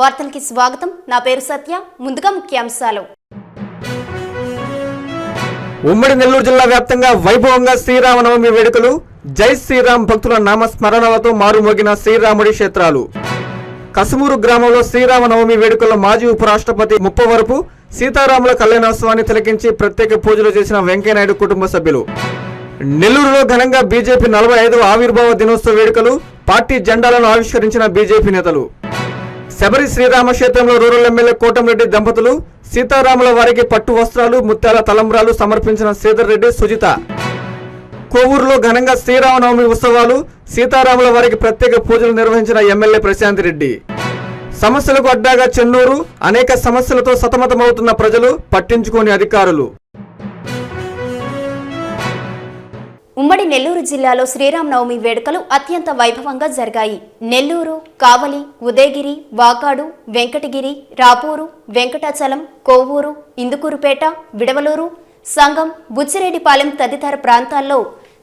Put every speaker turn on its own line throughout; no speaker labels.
వార్తలకి స్వాగతం. నా పేరు సత్య. ముందుగా ముఖ్యాంశాలు.
ఉమ్మడి నెల్లూరు జిల్లా వ్యాప్తంగా వైభవంగా శ్రీరామనవమి వేడుకలు జై శ్రీరామ్ భక్తుల నామస్మరణలతో మారుమోగిన శ్రీరాముడి క్షేత్రాలు. కసుమూరు గ్రామంలో శ్రీరామనవమి వేడుకల్లో మాజీ ఉపరాష్ట్రపతి ముప్పవరపు సీతారాముల కళ్యాణోత్సవాన్ని తిలకించి ప్రత్యేక పూజలు చేసిన వెంకయ్యనాయుడు కుటుంబ సభ్యులు. నెల్లూరులో ఘనంగా బీజేపీ నలభై ఐదవ ఆవిర్భావ దినోత్సవ వేడుకలు పార్టీ జెండాలను ఆవిష్కరించిన బీజేపీ నేతలు. శబరి శ్రీరామ క్షేత్రంలో రూరల్ ఎమ్మెల్యే కోటంరెడ్డి దంపతులు సీతారాముల వారికి పట్టు వస్త్రాలు ముత్యాల తలంబ్రాలు సమర్పించిన శ్రీధర్ రెడ్డి సుజిత. కోవూరులో ఘనంగా శ్రీరామనవమి ఉత్సవాలు సీతారాముల వారికి ప్రత్యేక పూజలు నిర్వహించిన ఎమ్మెల్యే ప్రశాంత్ రెడ్డి. సమస్యలకు అడ్డాగా చెన్నూరు అనేక సమస్యలతో సతమతమవుతున్న ప్రజలు పట్టించుకోని అధికారులు.
ఉమ్మడి నెల్లూరు జిల్లాలో శ్రీరామనవమి వేడుకలు అత్యంత వైభవంగా జరిగాయి. నెల్లూరు కావలి ఉదయగిరి వాకాడు వెంకటగిరి రాపూరు వెంకటాచలం కోవూరు ఇందుకూరుపేట విడవలూరు సంగం బుచ్చిరెడ్డిపాలెం తదితర ప్రాంతాల్లో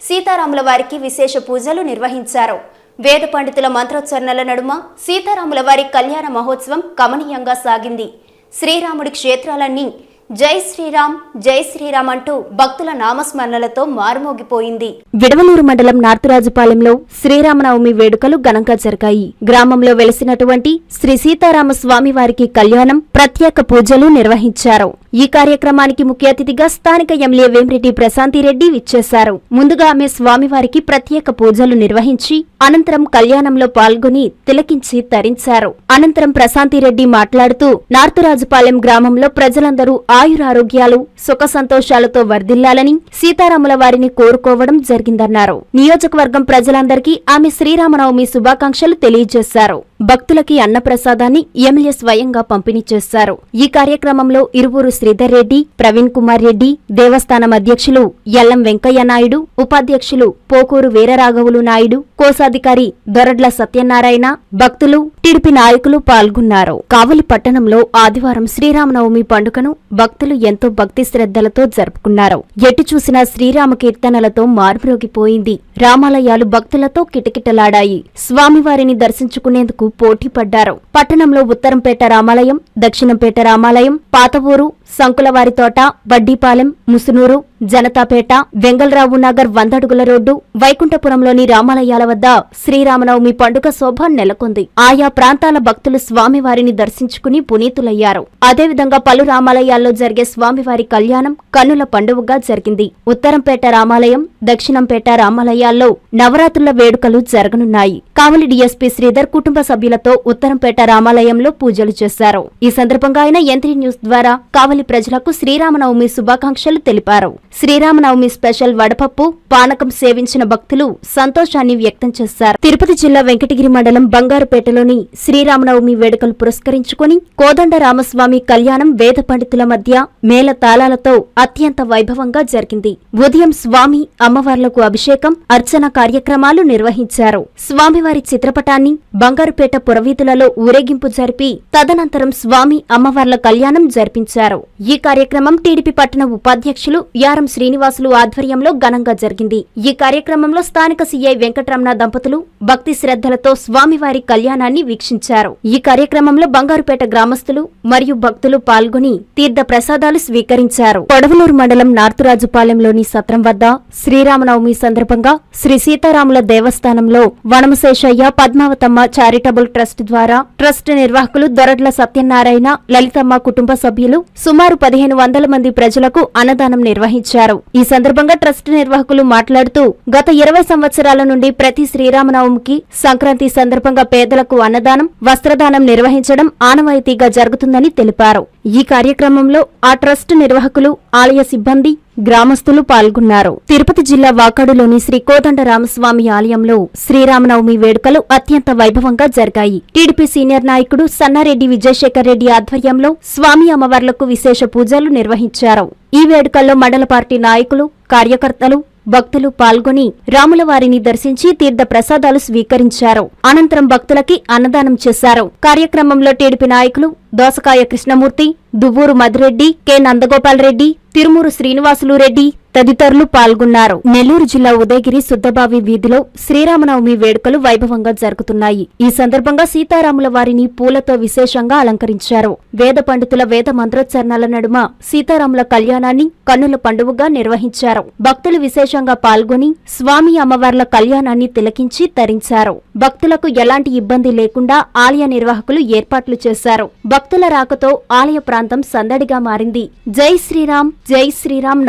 సీతారాముల వారికి విశేష పూజలు నిర్వహించారు. వేద పండితుల మంత్రోచ్చరణల నడుమ సీతారాముల వారి కళ్యాణ మహోత్సవం కమనీయంగా సాగింది. శ్రీరాముడి క్షేత్రాలన్నీ జై శ్రీరామ్ జై శ్రీరామ్ అంటూ భక్తుల నామస్మరణలతో మారుమోగిపోయింది. విడవలూరు మండలం నార్తురాజుపాలెంలో శ్రీరామనవమి వేడుకలు ఘనంగా జరిగాయి. గ్రామంలో వెలిసినటువంటి శ్రీ సీతారామ స్వామి వారికి కళ్యాణం ప్రత్యేక పూజలు నిర్వహించారు. ఈ కార్యక్రమానికి ముఖ్య అతిథిగా స్థానిక ఎమ్మెల్యే వేమిరెడ్డి ప్రశాంతిరెడ్డి విచ్చేశారు. ముందుగా ఆమె స్వామివారికి ప్రత్యేక పూజలు నిర్వహించి అనంతరం కళ్యాణంలో పాల్గొని తిలకించి తరించారు. అనంతరం ప్రశాంతిరెడ్డి మాట్లాడుతూ నార్తురాజుపాలెం గ్రామంలో ప్రజలందరూ ఆయురారోగ్యాలు సుఖ సంతోషాలతో వర్ధిల్లాలని సీతారాముల వారిని కోరుకోవడం జరిగిందన్నారు. నియోజకవర్గం ప్రజలందరికీ ఆమె శ్రీరామనవమి శుభాకాంక్షలు తెలియజేశారు. భక్తులకి అన్నప్రసాదాన్ని ఎమ్మెల్యే స్వయంగా పంపిణీ చేశారు. ఈ కార్యక్రమంలో ఇరువురు శ్రీధర్ రెడ్డి ప్రవీణ్ కుమార్ రెడ్డి దేవస్థానం అధ్యక్షులు ఎల్లం వెంకయ్య నాయుడు ఉపాధ్యక్షులు పోకూరు వీరరాఘవులు నాయుడు కోశాధికారి దొరడ్ల సత్యనారాయణ భక్తులు టిడిపి నాయకులు పాల్గొన్నారు. కావలి పట్టణంలో ఆదివారం శ్రీరామనవమి పండుగను భక్తులు ఎంతో భక్తి శ్రద్ధలతో జరుపుకున్నారు. ఎటు చూసినా శ్రీరామ కీర్తనలతో మార్మరోగిపోయింది. రామాలయాలు భక్తులతో కిటకిటలాడాయి. స్వామివారిని దర్శించుకునేందుకు పోటీ పడ్డారు పట్టణంలో ఉత్తరంపేట రామాలయం దక్షిణంపేట రామాలయం పాతవూరు సంకులవారితోట వడ్డీపాలెం ముసునూరు జనతాపేట వెంగళరావు నగర్ వందడుగుల రోడ్డు వైకుంఠపురంలోని రామాలయాల వద్ద శ్రీరామనవమి పండుగ శోభ నెలకొంది. ఆయా ప్రాంతాల భక్తులు స్వామివారిని దర్శించుకుని పునీతులయ్యారు. అదేవిధంగా పలు రామాలయాల్లో జరిగే స్వామివారి కళ్యాణం కన్నుల పండుగగా జరిగింది. ఉత్తరంపేట రామాలయం దక్షిణంపేట రామాలయాల్లో నవరాత్రుల వేడుకలు జరగనున్నాయి. కావలి డీఎస్పీ శ్రీధర్ కుటుంబ సభ్యులతో ఉత్తరంపేట రామాలయంలో పూజలు చేశారు. ఈ సందర్భంగా ఆయన ఎంత్రీ న్యూస్ ద్వారా కావలి ప్రజలకు శ్రీరామనవమి శుభాకాంక్షలు తెలిపారు. శ్రీరామనవమి స్పెషల్ వడపప్పు పానకం సేవించిన భక్తులు సంతోషాన్ని వ్యక్తం చేశారు. తిరుపతి జిల్లా వెంకటగిరి మండలం బంగారుపేటలోని శ్రీరామనవమి వేడుకలు పురస్కరించుకుని కోదండ రామస్వామి కళ్యాణం వేద పండితుల మధ్య మేళ తాళాలతో అత్యంత వైభవంగా జరిగింది. ఉదయం స్వామి అమ్మవార్లకు అభిషేకం అర్చన కార్యక్రమాలు నిర్వహించారు. స్వామివారి చిత్రపటాన్ని బంగారుపేట పురవీధులలో ఊరేగింపు జరిపి తదనంతరం స్వామి అమ్మవార్ల కళ్యాణం జరిపించారు. ఈ కార్యక్రమం టీడీపీ పట్టణ ఉపాధ్యక్షులు యారం శ్రీనివాసులు ఆధ్వర్యంలో ఘనంగా జరిగింది. ఈ కార్యక్రమంలో స్థానిక సీఐ వెంకటరమణ దంపతులు భక్తి శ్రద్ధలతో స్వామివారి కళ్యాణాన్ని వీక్షించారు. ఈ కార్యక్రమంలో బంగారుపేట గ్రామస్తులు మరియు భక్తులు పాల్గొని తీర్థ ప్రసాదాలు స్వీకరించారు. పొడవలూరు మండలం నార్తురాజుపాలెంలోని సత్రం వద్ద శ్రీరామనవమి సందర్భంగా శ్రీ సీతారాముల దేవస్థానంలో వనమశేషయ్య పద్మావతమ్మ చారిటబుల్ ట్రస్ట్ ద్వారా ట్రస్ట్ నిర్వాహకులు దొరడ్ల సత్యనారాయణ లలితమ్మ కుటుంబ సభ్యులు సుమారు పదిహేను వందల మంది ప్రజలకు అన్నదానం నిర్వహించారు. ఈ సందర్భంగా ట్రస్ట్ నిర్వాహకులు మాట్లాడుతూ గత ఇరవై సంవత్సరాల నుండి ప్రతి శ్రీరామనవమికి సంక్రాంతి సందర్భంగా పేదలకు అన్నదానం వస్త్రదానం నిర్వహించడం ఆనవాయితీగా జరుగుతుందని తెలిపారు. ఈ కార్యక్రమంలో ఆ ట్రస్ట్ నిర్వాహకులు ఆలయ సిబ్బంది గ్రామస్తులు పాల్గొన్నారు. తిరుపతి జిల్లా వాకాడులోని శ్రీ కోదండ రామస్వామి ఆలయంలో శ్రీరామనవమి వేడుకలు అత్యంత వైభవంగా జరిగాయి. టీడీపీ సీనియర్ నాయకుడు సన్నారెడ్డి విజయశేఖర్ రెడ్డి ఆధ్వర్యంలో స్వామి అమ్మవార్లకు విశేష పూజలు నిర్వహించారు. ఈ వేడుకల్లో మండల పార్టీ నాయకులు కార్యకర్తలు భక్తులు పాల్గొని రాముల వారిని దర్శించి తీర్థ ప్రసాదాలు స్వీకరించారు. అనంతరం భక్తులకి అన్నదానం చేశారు. కార్యక్రమంలో టీడీపీ నాయకులు దోసకాయ కృష్ణమూర్తి దువ్వూరు మధిరెడ్డి కె. నందగోపాల్ రెడ్డి తిరుమూరు శ్రీనివాసులు రెడ్డి తదితరులు పాల్గొన్నారు. నెల్లూరు జిల్లా ఉదయగిరి సుద్దబావి వీధిలో శ్రీరామనవమి వేడుకలు వైభవంగా జరుగుతున్నాయి. ఈ సందర్భంగా సీతారాముల వారిని పూలతో విశేషంగా అలంకరించారు. వేద పండితుల వేద మంత్రోచ్చరణల నడుమ సీతారాముల కళ్యాణాన్ని కన్నుల పండుగగా నిర్వహించారు. భక్తులు విశేషంగా పాల్గొని స్వామి అమ్మవార్ల కళ్యాణాన్ని తిలకించి తరించారు. భక్తులకు ఎలాంటి ఇబ్బంది లేకుండా ఆలయ నిర్వాహకులు ఏర్పాట్లు చేశారు. భక్తుల రాకతో ఆలయ ప్రాంతం సందడిగా మారింది. జై శ్రీరామ్ జై శ్రీరామ్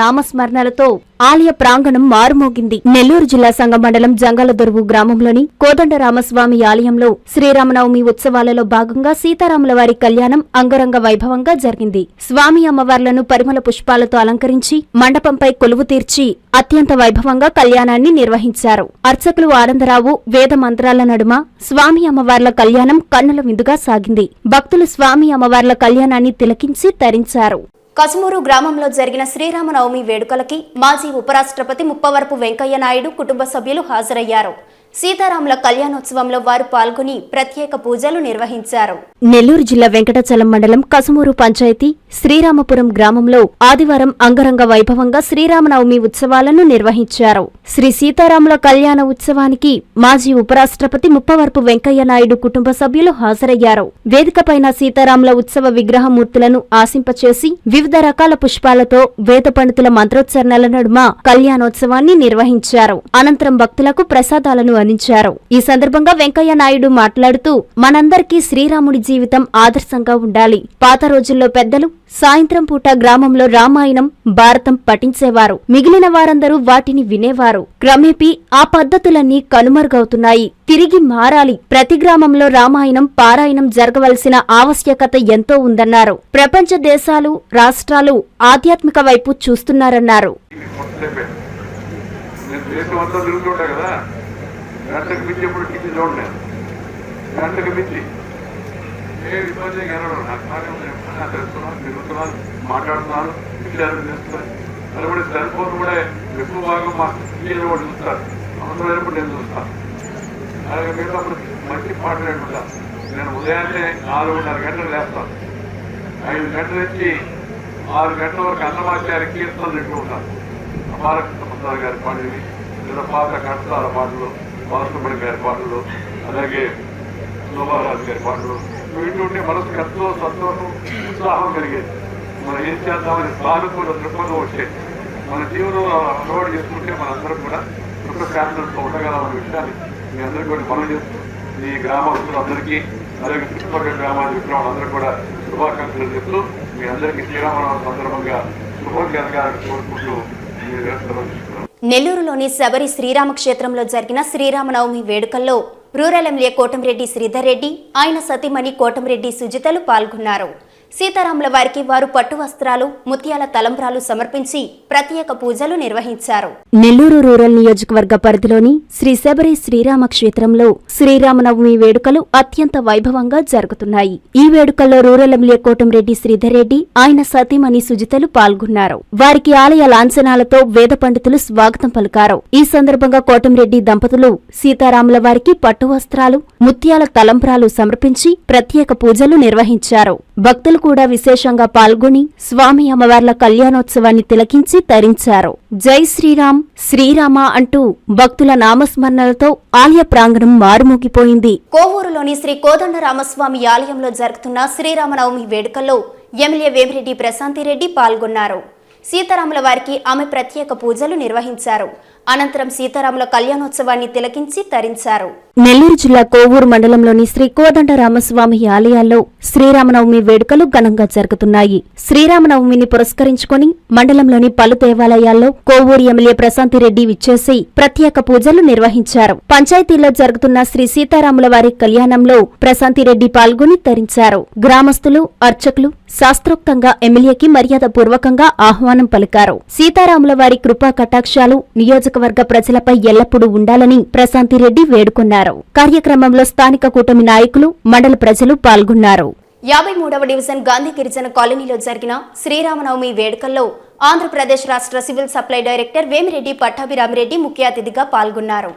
నామస్మరణలతో ఆలయ ప్రాంగణం మారుమోగింది. నెల్లూరు జిల్లా సంఘ మండలం జంగాలదొరువు గ్రామంలోని కోదండరామస్వామి ఆలయంలో శ్రీరామనవమి ఉత్సవాలలో భాగంగా సీతారాముల వారి కళ్యాణం అంగరంగ వైభవంగా జరిగింది. స్వామి అమ్మవార్లను పరిమళ పుష్పాలతో అలంకరించి మండపంపై కొలువు తీర్చి అత్యంత వైభవంగా కళ్యాణాన్ని నిర్వహించారు. అర్చకులు ఆనందరావు వేద మంత్రాల నడుమ స్వామి అమ్మవార్ల కళ్యాణం కన్నుల విందుగా సాగింది. భక్తులు స్వామి అమ్మవార్ల కళ్యాణాన్ని తిలకించి తరించారు. కసుమూరు గ్రామంలో జరిగిన శ్రీరామనవమి వేడుకలకి మాజీ ఉపరాష్ట్రపతి ముప్పవరపు వెంకయ్య నాయుడు కుటుంబ సభ్యులు హాజరయ్యారు. సీతారాముల కళ్యాణోత్సవంలో వారు పాల్గొని ప్రత్యేక పూజలు నిర్వహించారు. నెల్లూరు జిల్లా వెంకటాచలం మండలం కసుమూరు పంచాయతీ శ్రీరామపురం గ్రామంలో ఆదివారం అంగరంగ వైభవంగా శ్రీరామనవమి ఉత్సవాలను నిర్వహించారు. శ్రీ సీతారాముల కళ్యాణ ఉత్సవానికి మాజీ ఉపరాష్ట్రపతి ముప్పవరపు వెంకయ్య నాయుడు కుటుంబ సభ్యులు హాజరయ్యారు. వేదికపైన సీతారాముల ఉత్సవ విగ్రహమూర్తులను ఆశింపచేసి వివిధ రకాల పుష్పాలతో వేద పండితుల మంత్రోచ్చరణల నడుమ కళ్యాణోత్సవాన్ని నిర్వహించారు. అనంతరం భక్తులకు ప్రసాదాలను అందించారు ఈ సందర్భంగా వెంకయ్య నాయుడు మాట్లాడుతూ మనందరికీ శ్రీరాముడి జీవితం ఆదర్శంగా ఉండాలి. పాత రోజుల్లో పెద్దలు సాయంత్రం పూట గ్రామంలో రామాయణం భారతం పఠించేవారు. మిగిలిన వారందరూ వాటిని వినేవారు. క్రమేపీ ఆ పద్ధతులన్నీ కనుమరుగవుతున్నాయి. తిరిగి మారాలి. ప్రతి గ్రామంలో రామాయణం పారాయణం జరగవలసిన ఆవశ్యకత ఎంతో ఉందన్నారు. ప్రపంచ దేశాలు రాష్ట్రాలు ఆధ్యాత్మిక వైపు చూస్తున్నారన్నారు.
గంటకు మించి ఎప్పుడు కింది చూడండి గంటకు మించి. ఏ ఇబ్బంది కనడం నాకు తెలుస్తున్నాను తిరుగుతున్నాను మాట్లాడుతున్నాను విషయాలు చేస్తున్నాను అది కూడా సెల్ ఫోన్ కూడా ఎక్కువ భాగం మా టీవీలో కూడా చూస్తారు. అవసరమైనప్పుడు నేను చూస్తాను. అలాగే మీరు అప్పుడు మంచి మాట్లాడుకుంటా నేను ఉదయాన్నే నాలుగున్నర గంటలు లేస్తాను. ఐదు గంటల నుంచి ఆరు గంటల వరకు అన్నమాచార్య కీర్తనలు వింటూ ఉంటాను అపార గారి పాటలు లేదా పాత కష్టాల పాటలు. బాలసుబ్రహ్మణ్య గారి పాటలు అలాగే శోభారాజు గారి పాటలు వింటుంటే మనసుకు ఎంతో సంతోషం ఉత్సాహం కలిగేది. మనం ఏం చేద్దామని సానుకూల దృక్పథం వచ్చేది మన జీవనంలో అలవాటు చేసుకుంటే మనందరం కూడా సుఖ శాంతులతో ఉండగలమన్న విషయాన్ని మీ అందరికీ కూడా మనం చేస్తూ మీ గ్రామస్తులందరికీ అలాగే చుట్టుపక్కల గ్రామాల విక్రమాలందరూ కూడా శుభాకాంక్షలు చెప్తూ మీ అందరికీ శ్రీరామనవమి సందర్భంగా శుభం కోరుకుంటూ మీరు
నెల్లూరులోని శబరి శ్రీరామక్షేత్రంలో జరిగిన శ్రీరామనవమి వేడుకల్లో రూరల్ ఎమ్మెల్యే కోటంరెడ్డి శ్రీధర్ రెడ్డి ఆయన సతీమణి కోటంరెడ్డి సుజితలు పాల్గొన్నారు. సీతారాముల వారికి వారు పట్టు వస్త్రాలు ముత్యాల తలంబ్రాలు సమర్పించి ప్రత్యేక పూజలు నిర్వహించారు. నెల్లూరు రూరల్ నియోజకవర్గ పరిధిలోని శ్రీ శబరి శ్రీరామ క్షేత్రంలో శ్రీరామనవమి వేడుకలు అత్యంత వైభవంగా జరుగుతున్నాయి. ఈ వేడుకల్లో రూరల్ ఎమ్మెల్యే కోటంరెడ్డి శ్రీధర్ రెడ్డి ఆయన సతీమణి సుజితలు పాల్గొన్నారు. వారికి ఆలయ లాంఛనాలతో వేద పండితులు స్వాగతం పలికారు. ఈ సందర్భంగా కోటంరెడ్డి దంపతులు సీతారాముల వారికి పట్టు వస్త్రాలు ముత్యాల తలంబ్రాలు సమర్పించి ప్రత్యేక పూజలు నిర్వహించారు. భక్తులు కూడా విశేషంగా పాల్గొని స్వామి అమ్మవార్ల కళ్యాణోత్సవాన్ని తిలకించి తరించారు. జై శ్రీరామ్ శ్రీరామ అంటూ భక్తుల నామస్మరణలతో ఆలయ ప్రాంగణం మారుమోగిపోయింది. కోవూరులోని శ్రీ కోదండరామస్వామి ఆలయంలో జరుగుతున్న శ్రీరామనవమి వేడుకల్లో ఎమ్మెల్యే వేమిరెడ్డి ప్రశాంతిరెడ్డి పాల్గొన్నారు. సీతారాముల వారికి ఆమె ప్రత్యేక పూజలు నిర్వహించారు. అనంతరం సీతారాముల కళ్యాణోత్సవాన్ని తిలకించి తరించారు. నెల్లూరు జిల్లా కోవూరు మండలంలోని శ్రీ కోదండ రామస్వామి ఆలయాల్లో శ్రీరామనవమి వేడుకలు ఘనంగా జరుగుతున్నాయి. శ్రీరామనవమిని పురస్కరించుకొని మండలంలోని పలు దేవాలయాల్లో కోవూరు ఎమ్మెల్యే ప్రశాంతిరెడ్డి విచ్చేసి ప్రత్యేక పూజలు నిర్వహించారు. పంచాయతీలో జరుగుతున్న శ్రీ సీతారాముల వారి కళ్యాణంలో ప్రశాంతిరెడ్డి పాల్గొని తరించారు. గ్రామస్తులు అర్చకులు శాస్త్రోక్తంగా ఎమ్మెల్యేకి మర్యాద పూర్వకంగా ఆహ్వానం పలికారు. సీతారాముల వారి కృపా కటాక్షాలు నియోజక నియోజకవర్గ ప్రజలపై ఎల్లప్పుడూ ఉండాలని ప్రశాంతిరెడ్డి వేడుకున్నారు. కార్యక్రమంలో స్థానిక కూటమి నాయకులు మండల ప్రజలు పాల్గొన్నారు. యాభై మూడవ డివిజన్ గాంధీ గిరిజన కాలనీలో జరిగిన శ్రీరామనవమి వేడుకల్లో ఆంధ్రప్రదేశ్ రాష్ట్ర civil supply director Vemireddy Pattabhiramireddy ముఖ్య అతిథిగా పాల్గొన్నారు.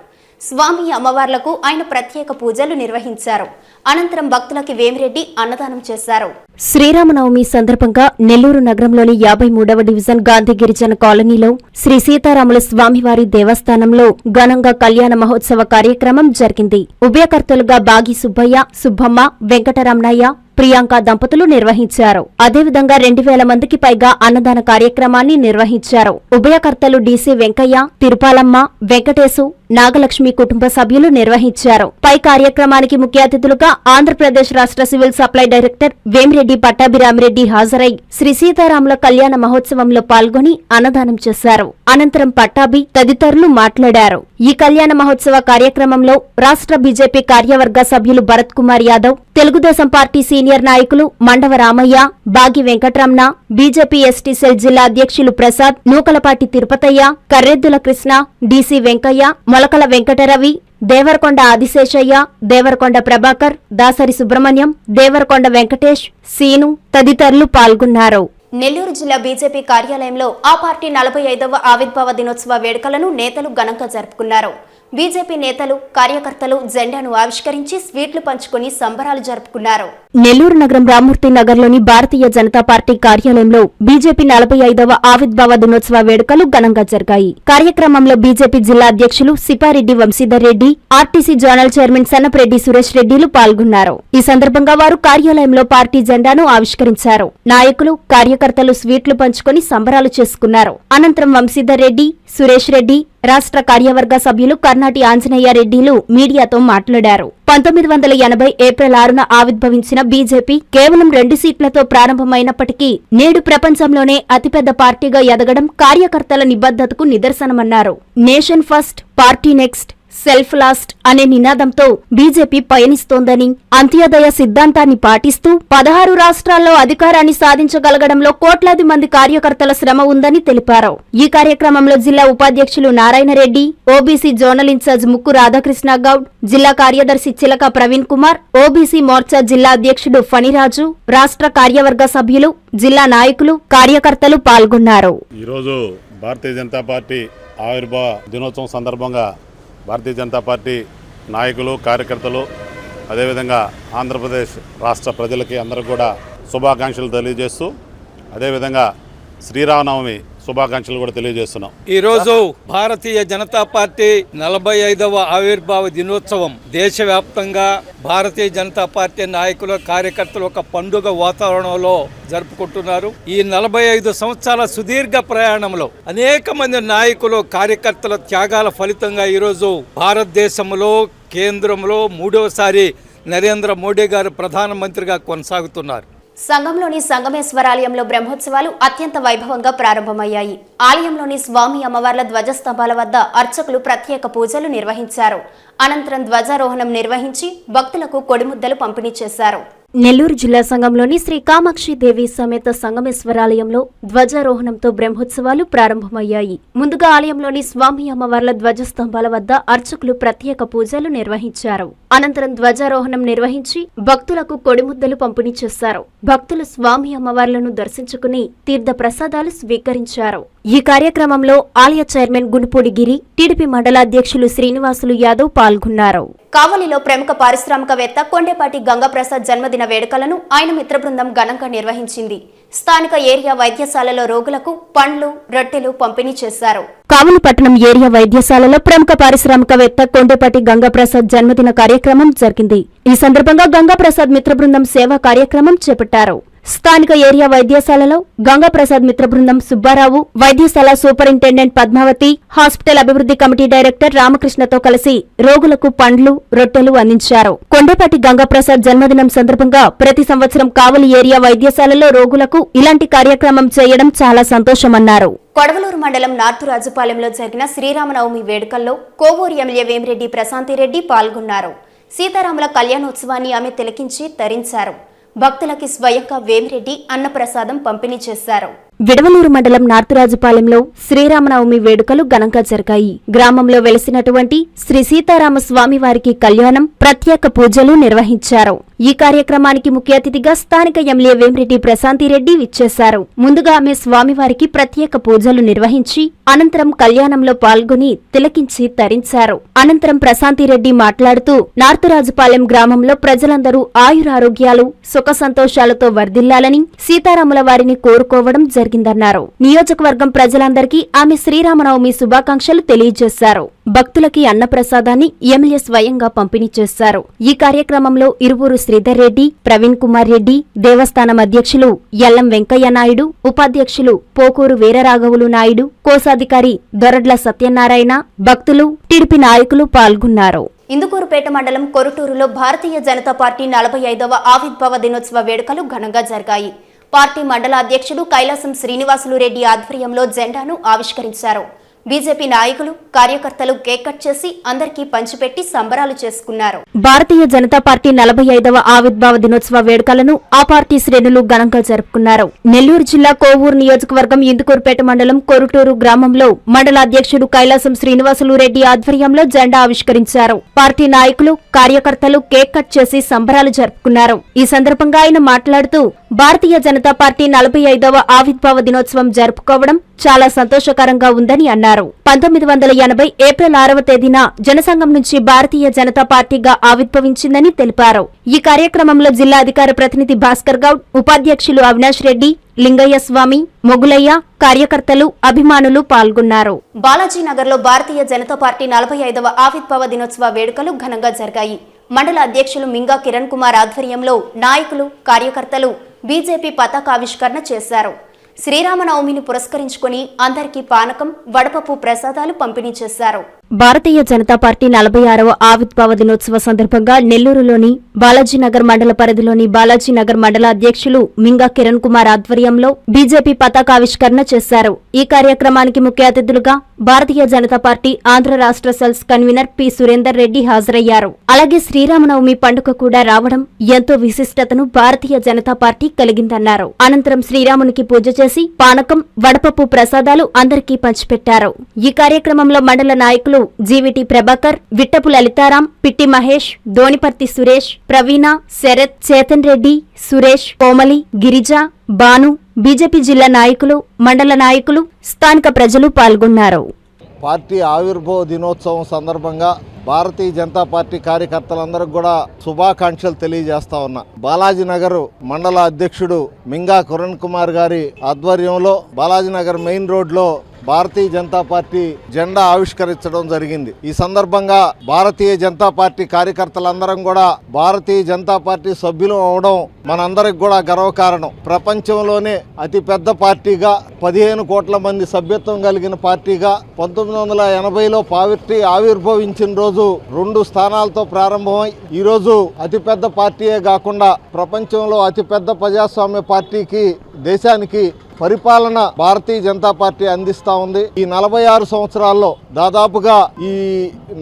స్వామి అమ్మవార్లకు ఆయన ప్రత్యేక పూజలు నిర్వహించారు. అనంతరం భక్తులకి వేమిరెడ్డి అన్నదానం చేశారు. శ్రీరామనవమి సందర్భంగా నెల్లూరు నగరంలోని యాభై మూడవ డివిజన్ గాంధీ గిరిజన కాలనీలో శ్రీ సీతారాముల స్వామివారి దేవస్థానంలో ఘనంగా కళ్యాణ మహోత్సవ కార్యక్రమం జరిగింది. ఉభయకర్తలుగా బాగి సుబ్బయ్య సుబ్బమ్మ వెంకటరమణయ్య ప్రియాంక దంపతులు నిర్వహించారు. అదేవిధంగా రెండు వేల మందికి పైగా అన్నదాన కార్యక్రమాన్ని నిర్వహించారు. ఉభయకర్తలు డీసీ వెంకయ్య తిరుపాలమ్మ వెంకటేశు నాగలక్ష్మి కుటుంబ సభ్యులు నిర్వహించారు. పై కార్యక్రమానికి ముఖ్య అతిథులుగా ఆంధ్రప్రదేశ్ రాష్ట్ర civil supply director Vemireddy Pattabhiramireddy హాజరై శ్రీ సీతారాముల కళ్యాణ మహోత్సవంలో పాల్గొని అన్నదానం చేశారు. అనంతరం పట్టాభి తదితరులు మాట్లాడారు. ఈ కళ్యాణ మహోత్సవ కార్యక్రమంలో రాష్ట్ర బీజేపీ కార్యవర్గ సభ్యులు భరత్ కుమార్ యాదవ్ తెలుగుదేశం పార్టీ సీనియర్ నాయకులు Mandava Ramaiah Bagi Venkatramana BJP ST cell జిల్లా అధ్యక్షులు ప్రసాద్ నూకలపాటి తిరుపతయ్య కర్రెద్దుల కృష్ణ డీసీ వెంకయ్య మొలకల వెంకటరవి దేవరకొండ ఆదిశేషయ్య దేవరకొండ ప్రభాకర్ దాసరి సుబ్రహ్మణ్యం దేవరకొండ వెంకటేష్ సీను తదితరులు పాల్గొన్నారు. నెల్లూరు జిల్లా బీజేపీ కార్యాలయంలో ఆ పార్టీ నలభై ఐదవ ఆవిర్భావ దినోత్సవ వేడుకలను నేతలు ఘనంగా జరుపుకున్నారు. బీజేపీ నేతలు కార్యకర్తలు జెండాను ఆవిష్కరించి స్వీట్లు పంచుకుని సంబరాలు జరుపుకున్నారు. నెల్లూరు నగరం రామ్మూర్తి నగర్లోని భారతీయ జనతా పార్టీ కార్యాలయంలో బీజేపీ నలభై ఐదవ ఆవిర్భావ దినోత్సవ వేడుకలు ఘనంగా జరిగాయి. కార్యక్రమంలో బీజేపీ జిల్లా అధ్యక్షులు Sipareddy Vamsidhar Reddy RTC zonal chairman Sannapareddy Suresh రెడ్డిలు పాల్గొన్నారు. ఈ సందర్భంగా వారు కార్యాలయంలో పార్టీ జెండాను ఆవిష్కరించారు. నాయకులు కార్యకర్తలు స్వీట్లు పంచుకొని సంబరాలు చేసుకున్నారు. అనంతరం వంశీధర్ రెడ్డి సురేష్ రెడ్డి రాష్ట్ర కార్యవర్గ సభ్యులు కర్నాటి ఆంజనేయ రెడ్డిలు మీడియాతో మాట్లాడారు. పంతొమ్మిది వందల ఎనభై ఏప్రిల్ ఆరున ఆవిర్భవించిన బీజేపీ కేవలం రెండు సీట్లతో ప్రారంభమైనప్పటికీ నేడు ప్రపంచంలోనే అతిపెద్ద పార్టీగా ఎదగడం కార్యకర్తల నిబద్ధతకు నిదర్శనమన్నారు. Nation first party next self last అనే నినాదంతో బీజేపీ పయనిస్తోందని అంత్యోదయ సిద్ధాంతాన్ని పాటిస్తూ పదహారు రాష్ట్రాల్లో అధికారాన్ని సాధించగలగడంలో కోట్లాది మంది కార్యకర్తల శ్రమ ఉందని తెలిపారు. ఈ కార్యక్రమంలో జిల్లా ఉపాధ్యక్షులు నారాయణరెడ్డి ఓబీసీ జోనల్ ఇన్ఛార్జ్ ముక్కు రాధాకృష్ణ గౌడ్ జిల్లా కార్యదర్శి చిలక ప్రవీణ్ కుమార్ ఓబీసీ మోర్చా జిల్లా అధ్యక్షుడు ఫణిరాజు రాష్ట్ర కార్యవర్గ సభ్యులు జిల్లా నాయకులు కార్యకర్తలు పాల్గొన్నారు.
ఈరోజు భారతీయ జనతా పార్టీ ఆవిర్భావ దినోత్సవం సందర్భంగా భారతీయ జనతా పార్టీ నాయకులు కార్యకర్తలు అదేవిధంగా ఆంధ్రప్రదేశ్ రాష్ట్ర ప్రజలకి అందరూ కూడా శుభాకాంక్షలు తెలియజేస్తూ అదేవిధంగా శ్రీరామనవమి శుభాకాంక్షలు కూడా తెలియజేస్తున్నాం.
ఈరోజు భారతీయ జనతా పార్టీ నలభై ఐదవ ఆవిర్భావ దినోత్సవం. దేశవ్యాప్తంగా భారతీయ జనతా పార్టీ నాయకులు కార్యకర్తలు ఒక పండుగ వాతావరణంలో జరుపుకుంటున్నారు. ఈ నలభై ఐదు సంవత్సరాల సుదీర్ఘ ప్రయాణంలో అనేక మంది నాయకులు కార్యకర్తల త్యాగాల ఫలితంగా ఈరోజు భారతదేశంలో కేంద్రంలో మూడవసారి నరేంద్ర మోడీ గారు ప్రధానమంత్రిగా కొనసాగుతున్నారు.
సంఘంలోని సంగమేశ్వరాలయంలో బ్రహ్మోత్సవాలు అత్యంత వైభవంగా ప్రారంభమయ్యాయి. ఆలయంలోని స్వామి అమ్మవార్ల ధ్వజస్తంభాల వద్ద అర్చకులు ప్రత్యేక పూజలు నిర్వహించారు. అనంతరం ధ్వజారోహణం నిర్వహించి భక్తులకు కొడిముద్దలు పంపిణీ చేశారు. నెల్లూరు జిల్లా సంఘంలోని శ్రీ కామాక్షి దేవి సమేత సంగమేశ్వరాలయంలో ధ్వజారోహణంతో బ్రహ్మోత్సవాలు ప్రారంభమయ్యాయి. ముందుగా ఆలయంలోని స్వామి అమ్మవార్ల ధ్వజస్తంభాల వద్ద అర్చకులు ప్రత్యేక పూజలు నిర్వహించారు. అనంతరం ధ్వజారోహణం నిర్వహించి భక్తులకు కొడిముద్దలు పంపిణీ చేశారు. భక్తులు స్వామి అమ్మవార్లను దర్శించుకుని తీర్థ ప్రసాదాలు స్వీకరించారు. ఈ కార్యక్రమంలో ఆలయ చైర్మన్ గునుపూడి గిరి టీడీపీ మండలాధ్యక్షులు శ్రీనివాసులు యాదవ్ పాల్గొన్నారు. కావలిలో ప్రముఖ పారిశ్రామికవేత్త కొండేపాటి గంగాప్రసాద్ జన్మదిన వేడుకలను ఆయన మిత్ర బృందం ఘనంగా నిర్వహించింది. స్థానిక ఏరియా వైద్యశాలలో రోగులకు పండ్లు రొట్టెలు పంపిణీ చేశారు. కావలిపట్టణం ఏరియా వైద్యశాలలో ప్రముఖ పారిశ్రామికవేత్త కొండేపాటి గంగాప్రసాద్ జన్మదిన కార్యక్రమం జరిగింది. ఈ సందర్భంగా గంగాప్రసాద్ మిత్ర బృందం సేవా కార్యక్రమం చేపట్టారు. స్థానిక ఏరియా వైద్యశాలలో గంగాప్రసాద్ మిత్ర బృందం సుబ్బారావు వైద్యశాల సూపరింటెండెంట్ పద్మావతి హాస్పిటల్ అభివృద్ధి కమిటీ డైరెక్టర్ రామకృష్ణతో కలిసి రోగులకు పండ్లు రొట్టెలు అందించారు. కొండపాటి గంగాప్రసాద్ జన్మదినం సందర్భంగా ప్రతి సంవత్సరం కావలి ఏరియా వైద్యశాలలో రోగులకు ఇలాంటి కార్యక్రమం చేయడం చాలా సంతోషమన్నారు. కొడవలూరు మండలం నార్తు రాజుపాలెంలో జరిగిన శ్రీరామనవమి వేడుకల్లో కోవూరు ఎమ్మెల్యే వేమిరెడ్డి ప్రశాంతిరెడ్డి పాల్గొన్నారు. సీతారాముల కళ్యాణోత్సవాన్ని ఆమె తిలకించి తరించారు. భక్తులకి స్వయంగా వేమిరెడ్డి అన్నప్రసాదం పంపిణీ చేశారు. విడవలూరు మండలం నార్తురాజుపాలెంలో శ్రీరామనవమి వేడుకలు ఘనంగా జరిగాయి. గ్రామంలో వెలిసినటువంటి శ్రీ సీతారామ స్వామి వారికి కళ్యాణం ప్రత్యేక పూజలు నిర్వహించారు. ఈ కార్యక్రమానికి ముఖ్య అతిథిగా స్థానిక ఎమ్మెల్యే వేమిరెడ్డి ప్రశాంతిరెడ్డి విచ్చేశారు. ముందుగా ఆమె స్వామివారికి ప్రత్యేక పూజలు నిర్వహించి అనంతరం కళ్యాణంలో పాల్గొని తిలకించి తరించారు. అనంతరం ప్రశాంతిరెడ్డి మాట్లాడుతూ నార్తురాజుపాలెం గ్రామంలో ప్రజలందరూ ఆయురారోగ్యాలు సుఖ సంతోషాలతో వర్ధిల్లాలని సీతారాముల వారిని కోరుకోవడం జరిగింది. జరిగిందన్నారు. నియోజకవర్గం ప్రజలందరికీ ఆమె శ్రీరామనవమి శుభాకాంక్షలు తెలియజేశారు. భక్తులకి అన్నప్రసాదాన్ని ఎమ్మెల్యే స్వయంగా పంపిణీ చేశారు. ఈ కార్యక్రమంలో ఇరువురు శ్రీధర్ రెడ్డి ప్రవీణ్ కుమార్ రెడ్డి దేవస్థానం అధ్యక్షులు ఎల్లం వెంకయ్య నాయుడు ఉపాధ్యక్షులు పోకూరు వీరరాఘవులు నాయుడు కోశాధికారి దొరడ్ల సత్యనారాయణ భక్తులు టిడిపి నాయకులు పాల్గొన్నారు. ఇందుకూరుపేట మండలం కొరుటూరులో భారతీయ జనతా పార్టీ నలభై ఐదవ ఆవిర్భావ దినోత్సవ వేడుకలు ఘనంగా జరిగాయి. పార్టీ మండల అధ్యక్షుడు కైలాసం శ్రీనివాసులు రెడ్డి ఆధ్వర్యంలో జెండాను ఆవిష్కరించారు. బీజేపీ నాయకులు కార్యకర్తలు కేక్ కట్ చేసి అందరికీ పంచిపెట్టి సంబరాలు చేసుకున్నారు. భారతీయ జనతా పార్టీ నలభై ఐదవ ఆవిర్భావ దినోత్సవ వేడుకలను ఆ పార్టీ శ్రేణులు ఘనంగా జరుపుకున్నారు. నెల్లూరు జిల్లా కోవూరు నియోజకవర్గం ఇందుకూరుపేట మండలం కొరుటూరు గ్రామంలో మండల అధ్యక్షుడు కైలాసం శ్రీనివాసులు రెడ్డి ఆధ్వర్యంలో జెండా ఆవిష్కరించారు. పార్టీ నాయకులు కార్యకర్తలు కేక్ కట్ చేసి సంబరాలు జరుపుకున్నారు. ఈ సందర్భంగా ఆయన మాట్లాడుతూ భారతీయ జనతా పార్టీ నలభై ఐదవ ఆవిర్భావ దినోత్సవం జరుపుకోవడం చాలా సంతోషకరంగా ఉందని అన్నారు. పంతొమ్మిది వందల ఎనభై ఏప్రిల్ ఆరవ తేదీన జనసంఘం నుంచి భారతీయ జనతా పార్టీగా ఆవిర్భవించిందని తెలిపారు. ఈ కార్యక్రమంలో జిల్లా అధికార ప్రతినిధి భాస్కర్ గౌడ్ ఉపాధ్యక్షులు అవినాష్ రెడ్డి లింగయ్య స్వామి మొగులయ్య కార్యకర్తలు అభిమానులు పాల్గొన్నారు. బాలాజీనగర్లో భారతీయ జనతా పార్టీ నలభై ఐదవ ఆవిర్భావ దినోత్సవ వేడుకలు ఘనంగా జరిగాయి. మండల అధ్యక్షులు మింగా కిరణ్ కుమార్ ఆధ్వర్యంలో నాయకులు కార్యకర్తలు బీజేపీ పతాకావిష్కరణ చేశారు. శ్రీరామనవమిని పురస్కరించుకుని అందరికీ పానకం వడపప్పు ప్రసాదాలు పంపిణీ చేశారు. భారతీయ జనతా పార్టీ నలభై ఆరవ ఆవిర్భావ దినోత్సవ సందర్భంగా నెల్లూరులోని బాలాజీనగర్ మండల పరిధిలోని బాలాజీనగర్ మండల అధ్యక్షులు మింగా కిరణ్ కుమార్ ఆధ్వర్యంలో బీజేపీ పతాకావిష్కరణ చేశారు. ఈ కార్యక్రమానికి ముఖ్య అతిథులుగా భారతీయ జనతా పార్టీ ఆంధ్ర రాష్ట్ర cells convener P. Surender Reddy హాజరయ్యారు. అలాగే శ్రీరామనవమి పండుగ కూడా రావడం ఎంతో విశిష్టతను భారతీయ జనతా పార్టీ కలిగిందన్నారు. అనంతరం శ్రీరామునికి పూజ చేసి పానకం వడపప్పు ప్రసాదాలు అందరికీ పంచిపెట్టారు. ఈ కార్యక్రమంలో మండల నాయకులు G V T Prabhakar Vittapu Lalitharam Pitti Mahesh Doniparthi Suresh Praveena Sarath Chetan Reddy Suresh Komali Girija Banu BJP జిల్లా నాయకులు మండల నాయకులు స్థానిక ప్రజలు పాల్గొన్నారు.
పార్టీ ఆవిర్భావ దినోత్సవం సందర్భంగా భారతీయ జనతా పార్టీ కార్యకర్తలందరికి కూడా శుభాకాంక్షలు తెలియజేస్తా ఉన్నా. బాలాజీనగర్ మండల అధ్యక్షుడు మింగా కిరణ్ కుమార్ గారి ఆధ్వర్యంలో బాలాజీనగర్ మెయిన్ రోడ్లో భారతీయ జనతా పార్టీ జెండా ఆవిష్కరించడం జరిగింది. ఈ సందర్భంగా భారతీయ జనతా పార్టీ కార్యకర్తలందరం కూడా భారతీయ జనతా పార్టీ సభ్యులు అవడం మనందరికి కూడా గర్వకారణం. ప్రపంచంలోనే అతి పెద్ద పార్టీగా పదిహేను కోట్ల మంది సభ్యత్వం కలిగిన పార్టీగా పంతొమ్మిది వందల ఎనభైలో పావర్టీ ఆవిర్భవించిన రోజు రెండు స్థానాలతో ప్రారంభమై ఈరోజు అతిపెద్ద పార్టీయే కాకుండా ప్రపంచంలో అతిపెద్ద ప్రజాస్వామ్య పార్టీకి దేశానికి పరిపాలన భారతీయ జనతా పార్టీ అందిస్తా ఉంది. ఈ నలభై ఆరు సంవత్సరాల్లో దాదాపుగా ఈ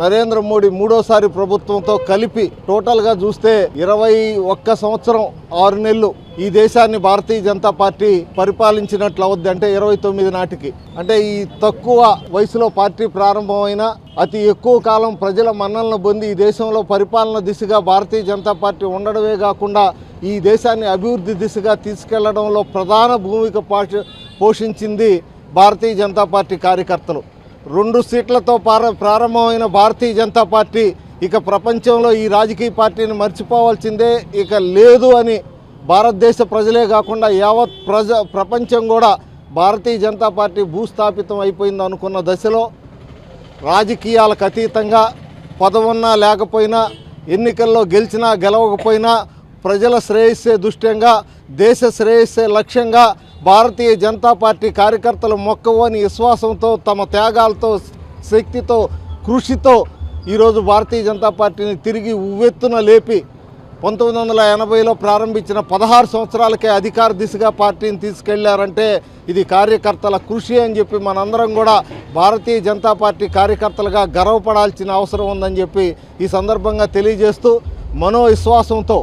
నరేంద్ర మోడీ మూడోసారి ప్రభుత్వంతో కలిపి టోటల్గా చూస్తే ఇరవై ఒక్క సంవత్సరం ఆరు నెలలు ఈ దేశాన్ని భారతీయ జనతా పార్టీ పరిపాలించినట్లు అవద్ది అంటే ఇరవై తొమ్మిది నాటికి. అంటే ఈ తక్కువ వయసులో పార్టీ ప్రారంభమైన అతి ఎక్కువ కాలం ప్రజల మన్నలను పొంది ఈ దేశంలో పరిపాలన దిశగా భారతీయ జనతా పార్టీ ఉండడమే కాకుండా ఈ దేశాన్ని అభివృద్ధి దిశగా తీసుకెళ్ళడంలో ప్రధాన భూమిక పోషించింది భారతీయ జనతా పార్టీ కార్యకర్తలు. రెండు సీట్లతో ప్రారంభమైన భారతీయ జనతా పార్టీ ఇక ప్రపంచంలో ఈ రాజకీయ పార్టీని మర్చిపోవాల్సిందే ఇక లేదు అని భారతదేశ ప్రజలే కాకుండా యావత్ ప్రజ ప్రపంచం కూడా భారతీయ జనతా పార్టీ భూస్థాపితం అయిపోయింది అనుకున్న దశలో రాజకీయాలకు అతీతంగా పదవున్నా లేకపోయినా ఎన్నికల్లో గెలిచినా గెలవకపోయినా ప్రజల శ్రేయస్సే దృష్ట్యంగా దేశ శ్రేయస్సే లక్ష్యంగా భారతీయ జనతా పార్టీ కార్యకర్తలు మొక్కవని విశ్వాసంతో తమ త్యాగాలతో శక్తితో కృషితో ఈరోజు భారతీయ జనతా పార్టీని తిరిగి ఉవ్వెత్తున లేపి పంతొమ్మిది వందల ఎనభైలో ప్రారంభించిన పదహారు సంవత్సరాలకే అధికార దిశగా పార్టీని తీసుకెళ్ళారంటే ఇది కార్యకర్తల కృషి అని చెప్పి మనందరం కూడా భారతీయ జనతా పార్టీ కార్యకర్తలుగా గర్వపడాల్సిన అవసరం ఉందని చెప్పి ఈ సందర్భంగా తెలియజేస్తూ మనో విశ్వాసంతో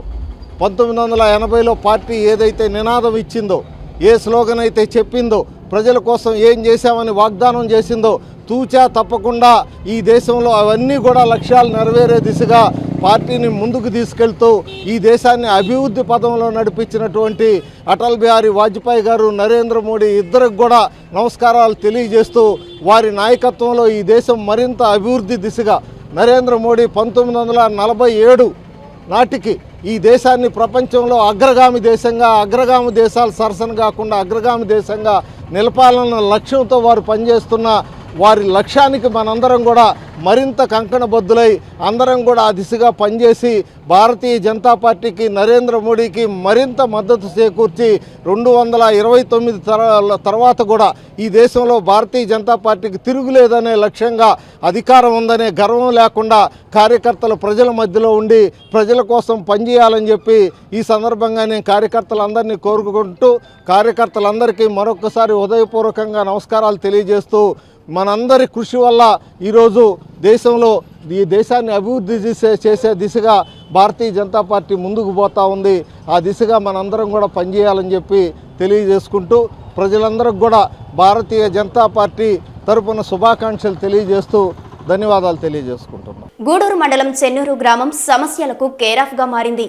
పంతొమ్మిది వందల ఎనభైలో పార్టీ ఏదైతే నినాదం ఇచ్చిందో ఏ స్లోగన్ అయితే చెప్పిందో ప్రజల కోసం ఏం చేశామని వాగ్దానం చేసిందో తూచా తప్పకుండా ఈ దేశంలో అవన్నీ కూడా లక్ష్యాలు నెరవేరే దిశగా పార్టీని ముందుకు తీసుకెళ్తూ ఈ దేశాన్ని అభివృద్ధి పదంలో నడిపించినటువంటి అటల్ బిహారీ వాజ్పేయి గారు నరేంద్ర మోడీ ఇద్దరికి కూడా నమస్కారాలు తెలియజేస్తూ వారి నాయకత్వంలో ఈ దేశం మరింత అభివృద్ధి దిశగా నరేంద్ర మోడీ పంతొమ్మిది వందల నలభై ఏడు నాటికి ఈ దేశాన్ని ప్రపంచంలో అగ్రగామి దేశంగా అగ్రగామి దేశాలు సరసన కాకుండా అగ్రగామి దేశంగా నిలపాలన్న లక్ష్యంతో వారు పనిచేస్తున్న వారి లక్ష్యానికి మనందరం కూడా మరింత కంకణబద్దులై అందరం కూడా ఆ దిశగా పనిచేసి భారతీయ జనతా పార్టీకి నరేంద్ర మోడీకి మరింత మద్దతు చేకూర్చి రెండు వందల ఇరవై తొమ్మిది తర- తర్వాత కూడా ఈ దేశంలో భారతీయ జనతా పార్టీకి తిరుగులేదనే లక్ష్యంగా అధికారం ఉందనే గర్వం లేకుండా కార్యకర్తలు ప్రజల మధ్యలో ఉండి ప్రజల కోసం పనిచేయాలని చెప్పి ఈ సందర్భంగా నేను కార్యకర్తలందరినీ కోరుకుంటూ కార్యకర్తలందరికీ మరొకసారి హృదయపూర్వకంగా నమస్కారాలు తెలియజేస్తూ మనందరి కృషి వల్ల ఈరోజు దేశంలో ఈ దేశాన్ని అభివృద్ధి చేసే చేసే దిశగా భారతీయ జనతా పార్టీ ముందుకు పోతా ఉంది. ఆ దిశగా మనందరం కూడా పనిచేయాలని చెప్పి తెలియజేసుకుంటూ ప్రజలందరికి కూడా భారతీయ జనతా పార్టీ తరపున శుభాకాంక్షలు తెలియజేస్తూ ధన్యవాదాలు తెలియజేసుకుంటున్నాం.
గూడూరు మండలం చెన్నూరు గ్రామం సమస్యలకు కేరాఫ్గా మారింది.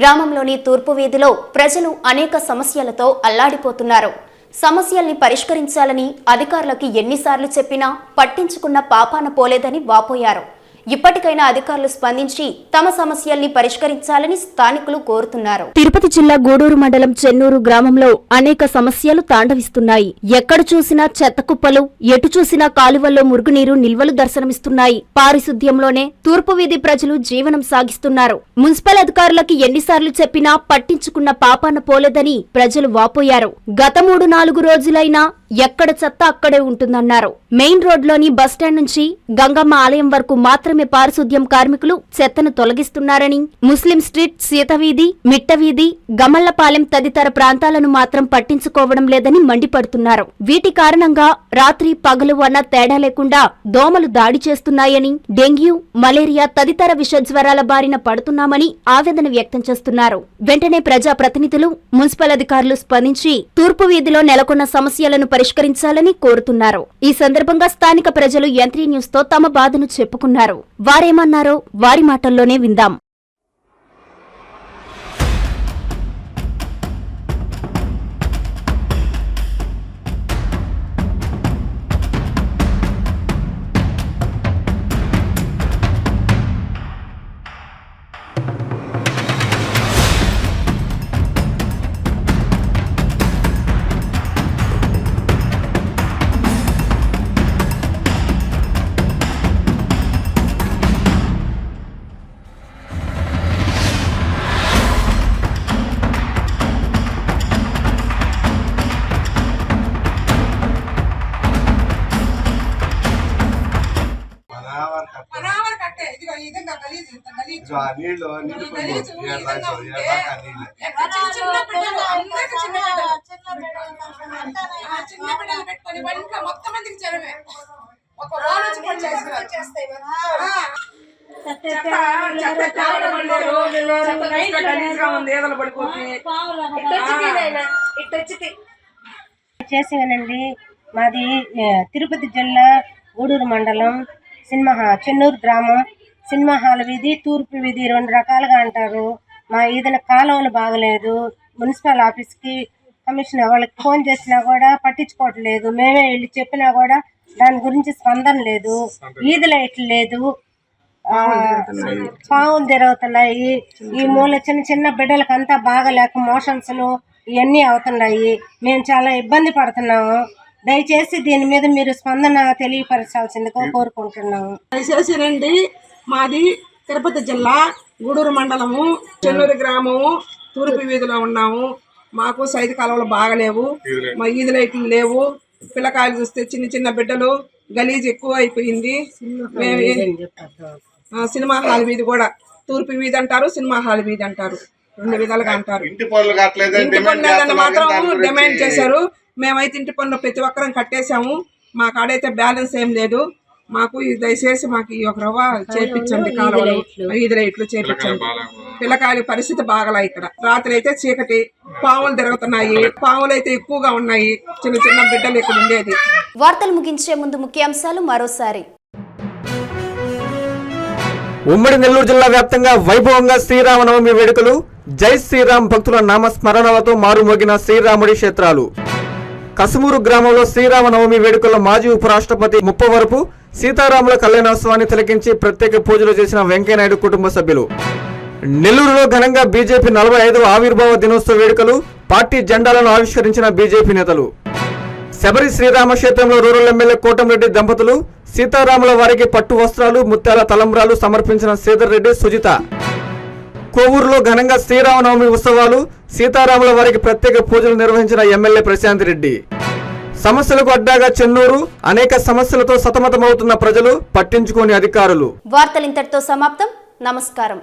గ్రామంలోని తూర్పు వీధిలో ప్రజలు అనేక సమస్యలతో అల్లాడిపోతున్నారు. సమస్యల్ని పరిష్కరించాలని అధికారులకి ఎన్నిసార్లు చెప్పినా పట్టించుకున్న పాపాన పోలేదని వాపోయారు. ఇప్పటికైనా అధికారులు స్పందించి తమ సమస్యల్ని పరిష్కరించాలని స్థానికులు కోరుతున్నారు. తిరుపతి జిల్లా గూడూరు మండలం చెన్నూరు గ్రామంలో అనేక సమస్యలు తాండవిస్తున్నాయి. ఎక్కడ చూసినా చెత్త కుప్పలు ఎటు చూసినా కాలువల్లో మురుగునీరు నిల్వలు దర్శనమిస్తున్నాయి. పారిశుద్ధ్యంలోనే తూర్పు వీధి ప్రజలు జీవనం సాగిస్తున్నారు. మున్సిపల్ అధికారులకి ఎన్నిసార్లు చెప్పినా పట్టించుకున్న పాపాన పోలేదని ప్రజలు వాపోయారు. గత మూడు నాలుగు రోజులైనా ఎక్కడ చెత్త అక్కడే ఉంటుందన్నారు. మెయిన్ రోడ్లోని బస్టాండ్ నుంచి గంగమ్మ ఆలయం వరకు మాత్రం మాత్రమే పారిశుద్ధ్యం కార్మికులు చెత్తను తొలగిస్తున్నారని. ముస్లిం స్ట్రీట్ సీతవీధి మిట్టవీధి గమళ్ళపాలెం తదితర ప్రాంతాలను మాత్రం పట్టించుకోవడం లేదని మండిపడుతున్నారు. వీటి కారణంగా రాత్రి పగలు అన్న తేడా లేకుండా దోమలు దాడి చేస్తున్నాయని డెంగ్యూ మలేరియా తదితర విష జ్వరాల బారిన పడుతున్నామని ఆవేదన వ్యక్తం చేస్తున్నారు. వెంటనే ప్రజా ప్రతినిధులు మున్సిపల్ అధికారులు స్పందించి తూర్పు వీధిలో నెలకొన్న సమస్యలను పరిష్కరించాలని కోరుతున్నారు. ఈ సందర్భంగా స్థానిక ప్రజలు యంత్రీ న్యూస్తో తమ బాధను చెప్పుకున్నారు. వారేమన్నారో వారి మాటల్లోనే విందాం.
ఏదలు పడిపోతుంది
చేసానండి మాది తిరుపతి జిల్లా గూడూరు మండలం సినిమా చెన్నూరు గ్రామం. సినిమా హాల్ వీధి తూర్పు వీధి రెండు రకాలుగా అంటారు. మా ఏదైనా కాలువలు బాగలేదు. మున్సిపల్ ఆఫీస్కి కమిషనర్ వాళ్ళకి ఫోన్ చేసినా కూడా పట్టించుకోవట్లేదు. మేమే వెళ్ళి చెప్పినా కూడా దాని గురించి స్పందన లేదు. ఈది లైట్లు లేదు. ఆ, పావులు తిరుగుతున్నాయి. ఈ మూల చిన్న చిన్న బిడ్డలకు అంతా బాగలేక మోషన్స్లు ఇవన్నీ అవుతున్నాయి. మేము చాలా ఇబ్బంది పడుతున్నాము. దయచేసి దీని మీద మీరు స్పందన తెలియపరచాల్సిందిగా కోరుకుంటున్నాము.
దయచేసి రండి. మాది తిరుపతి జిల్లా గూడూరు మండలము చెన్నూరు గ్రామము తూర్పు వీధిలో ఉన్నాము. మాకు సైదు కాలువలు బాగలేవు మా ఈది లైట్లు లేవు. పిల్లకాయలు చూస్తే చిన్న చిన్న బిడ్డలు గలీజ్ ఎక్కువ అయిపోయింది. సినిమా హాల్ వీధి కూడా. తూర్పు వీధి అంటారు సినిమా హాల్ వీధి అంటారు. రెండు విధాలుగా అంటారు.
ఇంటి పనులు
మాత్రం డిమాండ్ చేశారు. మేమైతే ఇంటి పన్ను ప్రతి ఒక్కరం కట్టేశాము. మా కాడైతే బ్యాలెన్స్ ఏం లేదు. మాకు దయచేసి మాకు ఈ ఒక రవ్వ చేపించండి కాలువలు. ఐదు లైట్లు చేపించండి. పిల్లకాయల పరిస్థితి బాగలా ఇక్కడ. రాత్రి అయితే చీకటి పాములు తిరుగుతున్నాయి పాములు అయితే ఎక్కువగా ఉన్నాయి చిన్న చిన్న బిడ్డలు ఇక్కడ ఉండేది.
వార్తలు ముగించే ముందు ముఖ్యాంశాలు మరోసారి.
ఉమ్మడి నెల్లూరు జిల్లా వ్యాప్తంగా వైభవంగా శ్రీరామనవమి వేడుకలు జై శ్రీరామ్ భక్తుల నామస్మరణలతో మారుమోగిన శ్రీరాముడి క్షేత్రాలు. కసుమూరు గ్రామంలో శ్రీరామనవమి వేడుకల్లో మాజీ ఉపరాష్ట్రపతి ముప్పవరపు సీతారాముల కళ్యాణోత్సవాన్ని తిలకించి ప్రత్యేక పూజలు చేసిన వెంకయ్యనాయుడు కుటుంబ సభ్యులు. నెల్లూరులో ఘనంగా బీజేపీ నలభై ఐదవ ఆవిర్భావ దినోత్సవ వేడుకలు పార్టీ జెండాలను ఆవిష్కరించిన బీజేపీ నేతలు. శబరి శ్రీరామ క్షేత్రంలో రూరల్ ఎమ్మెల్యే కోటంరెడ్డి దంపతులు సీతారాముల వారికి పట్టు వస్త్రాలు ముత్యాల తలంబ్రాలు సమర్పించిన శ్రీధర్ రెడ్డి సుజిత. కోవూరులో ఘనంగా శ్రీరామనవమి ఉత్సవాలు సీతారాముల వారికి ప్రత్యేక పూజలు నిర్వహించిన ఎమ్మెల్యే ప్రశాంత్ రెడ్డి. సమస్యలకు అడ్డాగా చెన్నూరు అనేక సమస్యలతో సతమతమవుతున్న ప్రజలు పట్టించుకోని అధికారులు.
వార్తలు ఇంతటితో సమాప్తం. నమస్కారం.